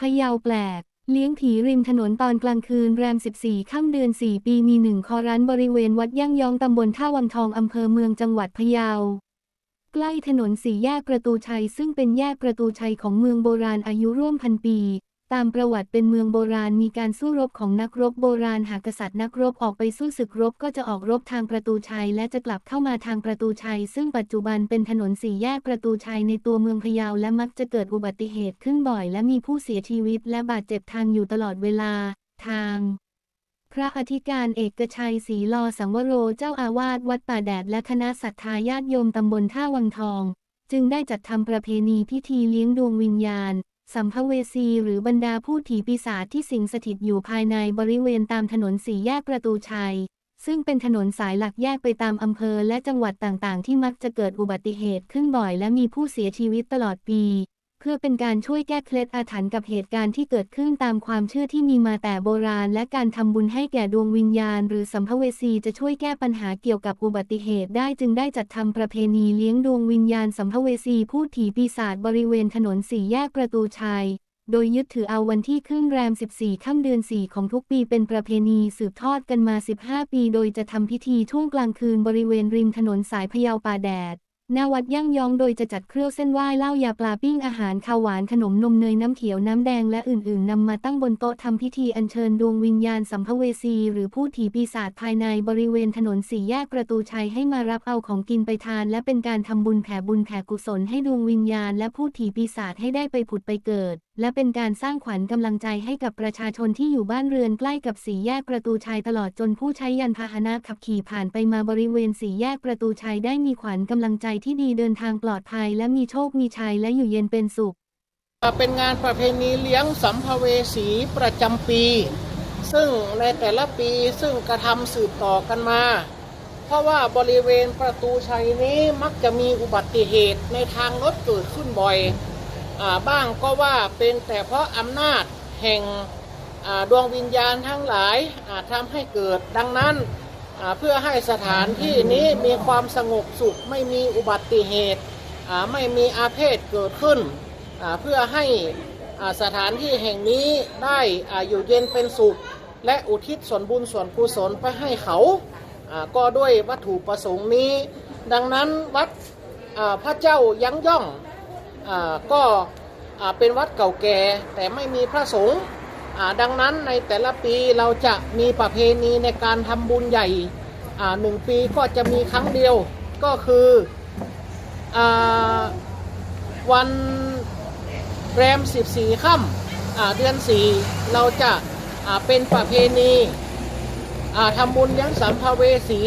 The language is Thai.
พะเยาแปลก เลี้ยงผีริมถนนตอนกลางคืนแรม 14 ค่ำเดือน 4 ปีมีหนึ่งคอร้านบริเวณวัดย่างยองตำบลท่าวังทองอำเภอเมืองจังหวัดพะเยา ใกล้ถนนสี่แยกประตูชัย ซึ่งเป็นแยกประตูชัยของเมืองโบราณอายุร่วมพันปี ตามประวัติเป็นเมืองโบราณมีการสู้รบของนักรบโบราณหากกษัตริย์นักรบออกไปสู้ศึกรบก็จะออกรบทางประตูชัย และจะกลับเข้ามาทางประตูชัย ซึ่งปัจจุบันเป็นถนนสี่แยกประตูชัยในตัวเมืองพะเยาและมักจะเกิดอุบัติเหตุขึ้นบ่อย และมีผู้เสียชีวิตและบาดเจ็บทางอยู่ตลอดเวลา ทางพระอธิการเอกชัยศรีลอสังวโรเจ้าอาวาสวัดป่าแดดและคณะศรัทธาญาติโยมตำบลท่าวังทอง จึงได้จัดทำประเพณีพิธีเลี้ยงดวงวิญญาณ สัมภเวสีหรือบรรดาผู้ถีปีศาจที่สิงสถิตอยู่ภายในบริเวณตามถนนสี่แยกประตูชัย ซึ่งเป็นถนนสายหลักแยกไปตามอำเภอและจังหวัดต่างๆ ที่มักจะเกิดอุบัติเหตุขึ้นบ่อยและมีผู้เสียชีวิตตลอดปี พื่อเป็นการช่วยแก้เคล็ดอาถรรพ์กับเหตุการณ์ที่เกิดขึ้นตามความเชื่อที่มีมาแต่โบราณ และการทำบุญให้แก่ดวงวิญญาณ หรือสัมภเวสีจะช่วยแก้ปัญหาเกี่ยวกับอุบัติเหตุได้จึงได้จัดทำประเพณีเลี้ยงดวงวิญญาณสัมภเวสีพูดผีปีศาจบริเวณถนนสี่แยกประตูชัยโดยยึดถือเอาวันที่ขึ้นแรม 14 ค่ำเดือน 4 ของทุกปีเป็นประเพณีสืบทอดกันมา 15 ปี โดยจะทำพิธีช่วงกลางคืนบริเวณริมถนนสายพะเยาป่าแดด ณวัดย่างยองโดยจะจัดเครื่องเส้นไหว้เหล้ายาปลาปิ้งอาหารข้าวหวานขนมนมเนยน้ำเขียวน้ำแดงและอื่นๆนำมาตั้งบนโต๊ะทำพิธีอัญเชิญดวงวิญญาณสัมภเวสี หรือผู้ถีปีศาจภายในบริเวณถนนสี่แยกประตูชัยให้มารับเอาของกินไปทาน และเป็นการทำบุญแผ่บุญแผ่กุศลให้ดวงวิญญาณและผู้ถีปีศาจให้ได้ไปผุดไปเกิดและเป็นการสร้างขวัญกำลังใจให้กับประชาชนที่อยู่บ้านเรือนใกล้กับสี่แยกประตูชัยตลอดจนผู้ใช้ยานพาหนะขับขี่ผ่านไปมาบริเวณสี่แยกประตูชัยได้มีขวัญกำลังใจที่ดีเดินทางปลอดภัย และมีโชคมีชัยและอยู่เย็นเป็นสุข เป็นงานประเพณีเลี้ยงสัมภเวสีประจำปี ซึ่งในแต่ละปีซึ่งกระทำสืบต่อกันมา เพราะว่าบริเวณประตูชัยนี้มักจะมีอุบัติเหตุในทางรถเกิดขึ้นบ่อย บ้างก็ว่าเป็นแต่เพราะอำนาจแห่งดวงวิญญาณทั้งหลายอาจทำให้เกิดดังนั้นเพื่อให้สถานที่นี้มีความสงบสุขไม่มีอุบัติเหตุไม่มีอาเพศเกิดขึ้น เพื่อให้สถานที่แห่งนี้ได้ออยู่เย็นเป็นสุข และอุทิศส่วนบุญส่วนกุศลไปให้เขา ก็ด้วยวัตถุประสงค์นี้ ดังนั้นวัดพระเจ้ายั้งย่อง ก็เป็นวัดเก่าแก่แต่ไม่มีพระสงฆ์ดังนั้นในแต่ละปีเราจะมีประเพณีในการทำบุญใหญ่หนึ่งปีก็จะมีครั้งเดียวก็คืออวันแรม 14 ค่ำอ่าเดือน 4 เราจะเป็นประเพณีทำบุญยังสัมภเวสี